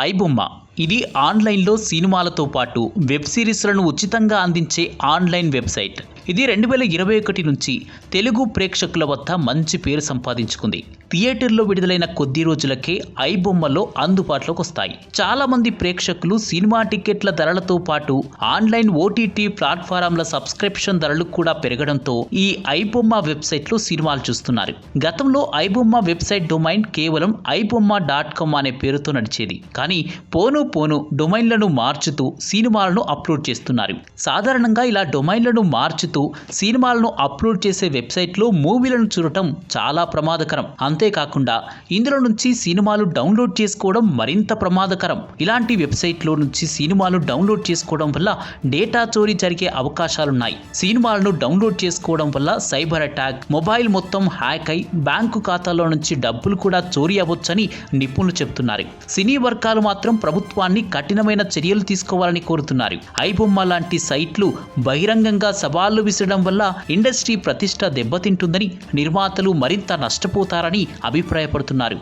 ఐబొమ్మ ఇది ఆన్లైన్లో సినిమాలతో పాటు వెబ్ సిరీస్లను ఉచితంగా అందించే ఆన్లైన్ వెబ్సైట్. ఇది రెండు వేల ఇరవై ఒకటి నుంచి తెలుగు ప్రేక్షకుల వద్ద మంచి పేరు సంపాదించుకుంది. థియేటర్లో విడుదలైన కొద్ది రోజులకే ఐబొమ్మలో అందుబాటులోకి వస్తాయి. చాలామంది ప్రేక్షకులు సినిమా టికెట్ల ధరలతో పాటు ఆన్లైన్ ఓటీటీ ప్లాట్ఫారంల సబ్స్క్రిప్షన్ ధరలు కూడా పెరగడంతో ఈ ఐబొమ్మ వెబ్సైట్లో సినిమాలు చూస్తున్నారు. గతంలో ఐబొమ్మ వెబ్సైట్ డొమైన్ కేవలం ఐబొమ్మ డాట్ కామ్ అనే పేరుతో నడిచేది. కానీ పోను పోను డొమైన్లను మార్చుతూ సినిమాలను అప్లోడ్ చేస్తున్నారు. సాధారణంగా ఇలా డొమైన్లను మార్చుతూ సినిమాలను అప్లోడ్ చేసే వెబ్సైట్లో మూవీలను చూడటం చాలా ప్రమాదకరం. అంతేకాకుండా ఇందులో నుంచి సినిమాలు డౌన్లోడ్ చేసుకోవడం మరింత ప్రమాదకరం. ఇలాంటి వెబ్సైట్లో నుంచి సినిమాలు డౌన్లోడ్ చేసుకోవడం వల్ల డేటా చోరీ జరిగే అవకాశాలున్నాయి. సినిమాలను డౌన్లోడ్ చేసుకోవడం వల్ల సైబర్ అటాక్ మొబైల్ మొత్తం హ్యాక్ అయి బ్యాంకు ఖాతాలో నుంచి డబ్బులు కూడా చోరీ అవ్వొచ్చని నిపుణులు చెబుతున్నారు. సినీ వర్గాలు మాత్రం ప్రభుత్వాన్ని కఠినమైన చర్యలు తీసుకోవాలని కోరుతున్నారు. ఐబొమ్మ లాంటి సైట్లు బహిరంగంగా సవాళ్ళు విసరడం వల్ల ఇండస్ట్రీ ప్రతిష్ట దెబ్బతింటుందని నిర్మాతలు మరింత నష్టపోతారని అభిప్రాయపడుతున్నారు.